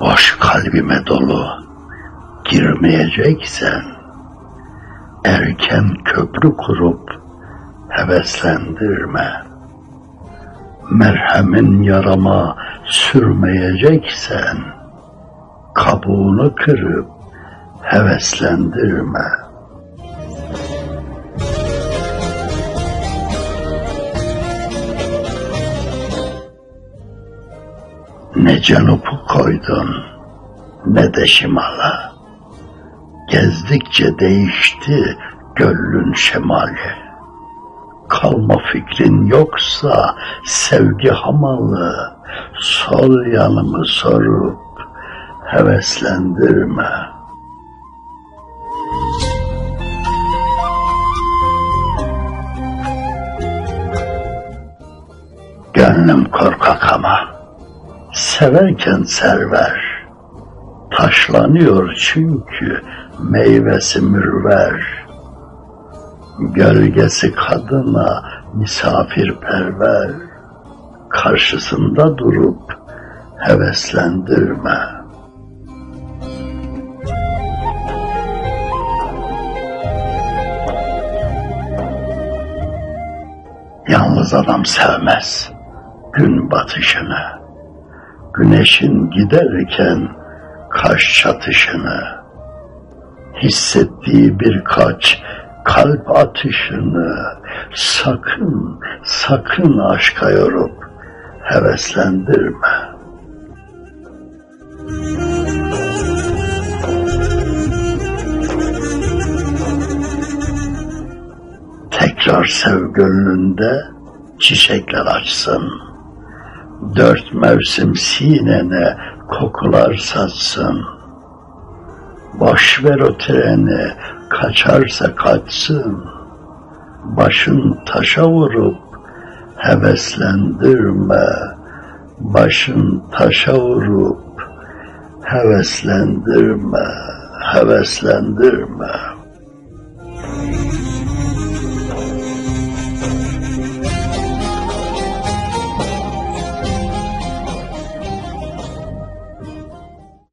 Boş kalbime dolu girmeyeceksen erken köprü kurup heveslendirme. Merhemin yarama sürmeyeceksen kabuğunu kırıp heveslendirme. Ne canupu koydun ne de şimala. Gezdikçe değişti gönlün şemali. Kalma fikrin yoksa sevgi hamalı, sol yanımı sorup heveslendirme. Gönlüm korkak ama severken server. Taşlanıyor çünkü meyvesi mürver. Gölgesi kadına misafirperver. Karşısında durup heveslendirme. Yalnız adam sevmez gün batışını. Güneşin giderken kaş çatışını, hissettiği birkaç kalp atışını sakın, sakın aşka yorup heveslendirme. Tekrar sev gönlünde çiçekler açsın. Dört mevsim sinene kokular satsın. Boş ver o treni, kaçarsa kaçsın. Başın taşa vurup heveslendirme. Başın taşa vurup heveslendirme, heveslendirme.